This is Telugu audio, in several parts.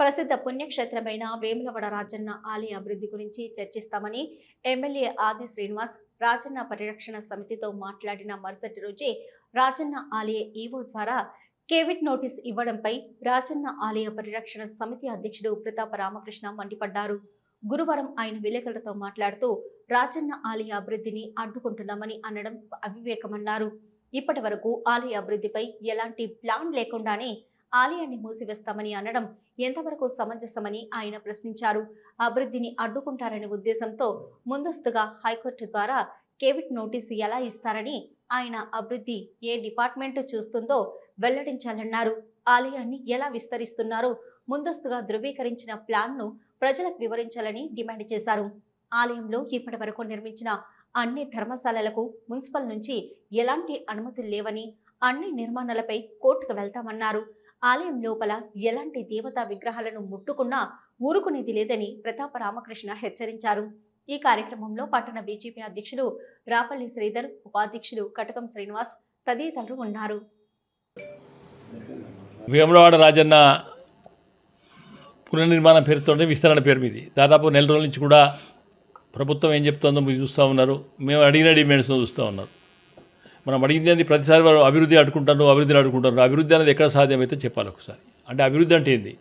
ప్రసిద్ధ పుణ్యక్షేత్రమైన వేములవాడ రాజన్న ఆలయ అభివృద్ధి గురించి చర్చిస్తామని ఎమ్మెల్యే ఆది శ్రీనివాస్ రాజన్న పరిరక్షణ సమితితో మాట్లాడిన మరుసటి రోజే రాజన్న ఆలయ ఈవో ద్వారా కేవిట్ నోటీస్ ఇవ్వడంపై రాజన్న ఆలయ పరిరక్షణ సమితి అధ్యక్షుడు ప్రతాప రామకృష్ణ మండిపడ్డారు. గురువారం ఆయన విలేకరులతో మాట్లాడుతూ రాజన్న ఆలయ అభివృద్ధిని అడ్డుకుంటున్నామని అనడం అవివేకమన్నారు. ఇప్పటి వరకు ఆలయ అభివృద్ధిపై ఎలాంటి ప్లాన్ లేకుండానే ఆలయాన్ని మూసివేస్తామని అనడం ఎంతవరకు సమంజసమని ఆయన ప్రశ్నించారు. అభివృద్ధిని అడ్డుకుంటారనే ఉద్దేశంతో ముందస్తుగా హైకోర్టు ద్వారా కేవిట్ నోటీసు ఎలా ఇస్తారని ఆయన అభివృద్ధి ఏ డిపార్ట్మెంట్ చూస్తుందో వెల్లడించాలన్నారు. ఆలయాన్ని ఎలా విస్తరిస్తున్నారో ముందస్తుగా ధృవీకరించిన ప్లాన్ను ప్రజలకు వివరించాలని డిమాండ్ చేశారు. ఆలయంలో ఇప్పటి వరకు నిర్మించిన అన్ని ధర్మశాలలకు మున్సిపల్ నుంచి ఎలాంటి అనుమతులు లేవని అన్ని నిర్మాణాలపై కోర్టుకు వెళ్తామన్నారు. ఆలయం లోపల ఎలాంటి దేవతా విగ్రహాలను ముట్టుకున్నా ఊరుకునేది లేదని ప్రతాప రామకృష్ణ హెచ్చరించారు. ఈ కార్యక్రమంలో పట్టణ బీజేపీ అధ్యక్షులు రాపల్లి శ్రీధర్ ఉపాధ్యక్షులు కటకం శ్రీనివాస్ తదితరులు ఉన్నారు. వేములవాడ రాజన్న పునర్నిర్మాణం పేరుతోనే విస్తరణ పేరు మీది. దాదాపు నెల రోజుల నుంచి కూడా ప్రభుత్వం ఏం చెప్తుందో మీరు చూస్తూ ఉన్నారు. మేము అడిగిన డిమాండ్స్ చూస్తూ ఉన్నారు. మనం అడిగింది ఏంది? ప్రతిసారి వారు అభివృద్ధి అడుకుంటారు అభివృద్ధిని అడుకుంటారు అభివృద్ధి అనేది ఎక్కడ సాధ్యమైతే చెప్పాలి ఒకసారి. అంటే అభివృద్ధి అంటే ఏంది?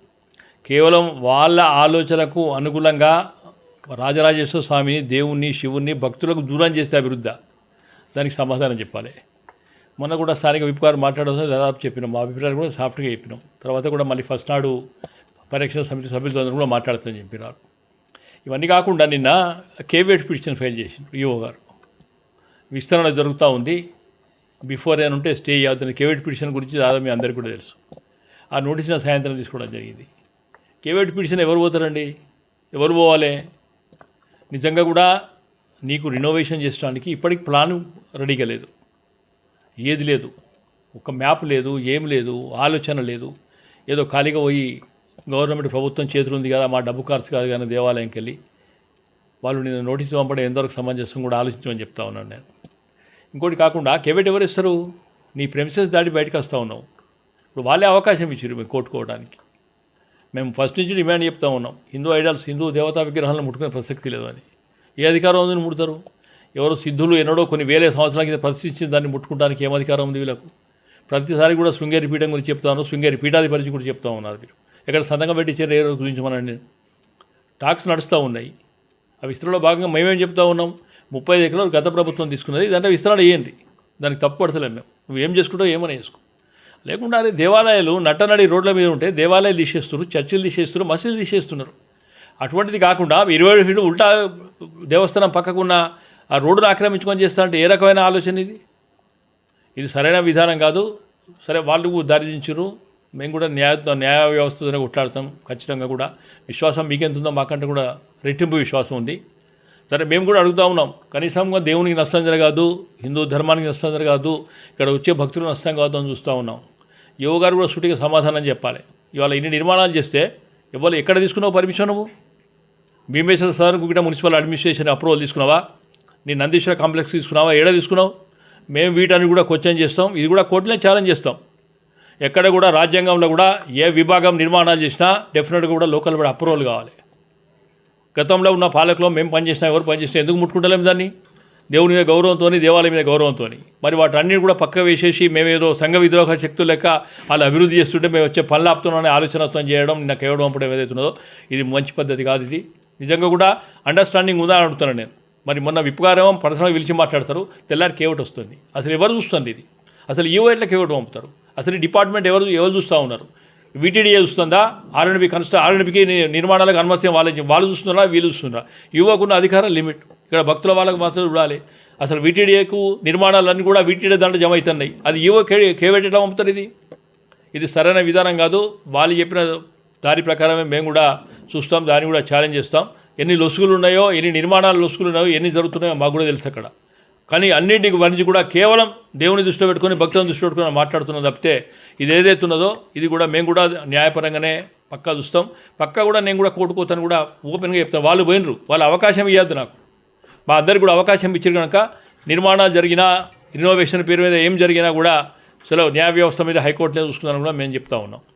కేవలం వాళ్ళ ఆలోచనకు అనుకూలంగా రాజరాజేశ్వర స్వామిని దేవుణ్ణి శివుణ్ణి భక్తులకు దూరం చేస్తే అభివృద్ధి. దానికి సమాధానం చెప్పాలి. మొన్న కూడా స్థానిక విప్ గారు దాదాపు చెప్పినాం. మా అభిప్రాయాలు కూడా సాఫ్ట్గా చెప్పినాం. తర్వాత కూడా మళ్ళీ ఫస్ట్ నాడు పరీక్ష సమితి సభ్యులతో కూడా మాట్లాడుతుందని చెప్పినారు. ఇవన్నీ కాకుండా నిన్న కేవేట్ పిటిషన్ ఫైల్ చేసిండు ఈఓ గారు. విస్తరణ జరుగుతూ ఉంది. బిఫోర్ అని ఉంటే స్టే అవుతుంది కేవీఎట్ పిటిషన్ గురించి దాదాపు మీ అందరికీ కూడా తెలుసు. ఆ నోటీస్ని సాయంత్రం తీసుకోవడం జరిగింది. కేవీఎట్ పిటిషన్ ఎవరు పోతారండి? ఎవరు పోవాలి? నిజంగా కూడా నీకు రినోవేషన్ చేయడానికి ఇప్పటికి ప్లాన్ రెడీగా లేదు. ఏది లేదు. ఒక మ్యాప్ లేదు ఏం లేదు ఆలోచన లేదు. ఏదో ఖాళీగా పోయి గవర్నమెంట్ ప్రభుత్వం చేతులు ఉంది కదా మా డబ్బు ఖర్చు కాదు కానీ దేవాలయంకి వెళ్ళి వాళ్ళు నేను నోటీసు పంపడం ఎంతవరకు సమంజసం కూడా ఆలోచించమని చెప్తా ఉన్నాను నేను. ఇంకోటి కాకుండా కెవెట్ ఎవరు ఇస్తారు? నీ ప్రెమిసెస్ దాటి బయటకు వస్తూ ఉన్నావు. ఇప్పుడు వాళ్ళే అవకాశం ఇచ్చారు మేము కోట్టుకోవడానికి మేము ఫస్ట్ నుంచి డిమాండ్ చెప్తా ఉన్నాం. హిందూ ఐడల్స్ హిందూ దేవతా విగ్రహాలను ముట్టుకునే ప్రసక్తి లేదు అని. ఏ అధికారం ఉందని ముడతారు? ఎవరు సిద్ధులు ఎన్నడో కొన్ని వేల సంవత్సరాల కింద ప్రశ్నించిన దాన్ని ముట్టుకోవడానికి ఏం అధికారం ఉంది వీళ్ళకు? ప్రతిసారి కూడా శృంగేరి పీఠం గురించి చెప్తాను శృంగేరి పీఠాధిపతి కూడా చెప్తా ఉన్నారు మీరు ఎక్కడ సంతకం పెట్టించారు ఏ రోజు గురించి మనం టాక్స్ నడుస్తూ ఉన్నాయి. ఆ విస్తరణలో భాగంగా మేమేం చెప్తా ఉన్నాం? ముప్పై ఐదు ఎకరాలు గత ప్రభుత్వం తీసుకున్నది దాంట్లో విస్తరణ వేయండి దానికి తప్పు పడతలేం మేము. నువ్వు ఏం చేసుకుంటావు ఏమైనా చేసుకో. లేకుండా అదే దేవాలయాలు నట్టనడి రోడ్ల మీద ఉంటే దేవాలయాలు తీసేస్తున్నారు చర్చిలు తీసేస్తున్నారు మసీదులు తీసేస్తున్నారు. అటువంటిది కాకుండా ఇరవై ఏడు ఫీట్లు ఉల్టా దేవస్థానం పక్కకున్న ఆ రోడ్డును ఆక్రమించుకొని చేస్తా అంటే ఏ రకమైన ఆలోచన ఇది? ఇది సరైన విధానం కాదు. సరే వాళ్ళు దారిదించరు మేము కూడా న్యాయ న్యాయ వ్యవస్థతోనే కొట్లాడతాం ఖచ్చితంగా కూడా. విశ్వాసం మీకెంత ఉందో మాకంటే కూడా రెట్టింపు విశ్వాసం ఉంది. సరే మేము కూడా అడుగుతా ఉన్నాం. కనీసంగా దేవునికి నష్టం జరగదు హిందూ ధర్మానికి నష్టం జరగదు ఇక్కడ వచ్చే భక్తులకు నష్టం కాదు అని చూస్తూ ఉన్నాం. యువ గారు కూడా సూటిగా సమాధానం చెప్పాలి. ఇవాళ ఇన్ని నిర్మాణాలు చేస్తే ఇవాళ ఎక్కడ తీసుకున్నావు పర్మిషన్ నువ్వు? భీమేశ్వర సార్ కూడా మున్సిపల్ అడ్మినిస్ట్రేషన్ అప్రూవల్ తీసుకున్నావా? నీ నందీశ్వర కాంప్లెక్స్ తీసుకున్నావా? ఏడ తీసుకున్నావు? మేము వీటన్ని కూడా క్వశ్చన్ చేస్తాం. ఇది కూడా కోర్టులో ఛాలెంజ్ చేస్తాం. ఎక్కడ కూడా రాజ్యాంగంలో కూడా ఏ విభాగం నిర్మాణాలు చేసినా డెఫినెట్గా కూడా లోకల్ కూడా అప్రూవల్ కావాలి. గతంలో ఉన్న పాలకులో మేము పనిచేసినా ఎవరు పనిచేసినా ఎందుకు ముట్టుకుంటలేము దాన్ని? దేవుని మీద గౌరవంతో దేవాలయం మీద గౌరవంతో మరి వాటన్నిటి కూడా పక్క వేసేసి మేమేదో సంఘ విద్రోహ శక్తులు లెక్క వాళ్ళు అభివృద్ధి చేస్తుంటే మేము వచ్చే పనులు ఆపుతున్నామని ఆలోచనతో చేయడం నిన్న కేవడం ఏదైతే ఏదైతున్నదో ఇది మంచి పద్ధతి కాదు ఇది. నిజంగా కూడా అండర్స్టాండింగ్ ఉందా అని అడుగుతున్నాను నేను. మరి మొన్న విప్పుగారేమో పర్సనల్ పిలిచి మాట్లాడతారు తెల్లారి కేవట్ వస్తుంది. అసలు ఎవరు చూస్తుంది ఇది? అసలు ఈవో ఎట్లా కేవట్ పంపుతారు? అసలు ఈ డిపార్ట్మెంట్ ఎవరు ఎవరు చూస్తూ ఉన్నారు? వీటీడీఏ చూస్తుందా? ఆర్ఎన్బి కన్స్ట్ర ఆర్ఎన్బికి నిర్మాణాలకు అనుమతి వాళ్ళు వాళ్ళు చూస్తున్నారా వీళ్ళు చూస్తున్నారా? యువకున్న అధికారం లిమిట్. ఇక్కడ భక్తుల వాళ్ళకి మాత్రం చూడాలి. అసలు వీటీడీఏకు నిర్మాణాలన్నీ కూడా వీటీడీ దాంట్లో జమ అవుతున్నాయి. అది యువ కే కేవెట్ పంపుతారు ఇది? ఇది సరైన విధానం కాదు. వాళ్ళు చెప్పిన దాని ప్రకారమే మేము కూడా చూస్తాం దాన్ని కూడా ఛాలెంజ్ చేస్తాం. ఎన్ని లొసుగులు ఉన్నాయో ఎన్ని నిర్మాణాలు లొసుగులు ఉన్నాయో ఎన్ని జరుగుతున్నాయో మాకు కూడా తెలుసు అక్కడ. కానీ అన్నింటికి గురించి కూడా కేవలం దేవుని దృష్టిలో పెట్టుకొని భక్తులను దృష్టిలో పెట్టుకొని మాట్లాడుతున్నది తప్పితే ఇది ఏదైతే ఉన్నదో ఇది కూడా మేము కూడా న్యాయపరంగానే పక్కా చూస్తాం. పక్కా కూడా నేను కూడా కోర్టుకోతాను కూడా ఓపెన్గా చెప్తాను. వాళ్ళు పోయినరు. వాళ్ళు అవకాశం ఇవ్వద్దు నాకు. మా అందరికి కూడా అవకాశం ఇచ్చారు కనుక నిర్మాణాలు జరిగినా ఇన్నోవేషన్ పేరు మీద ఏం జరిగినా కూడా సెలవు న్యాయ వ్యవస్థ మీద హైకోర్టులో చూసుకున్నాను కూడా మేము చెప్తా ఉన్నాం.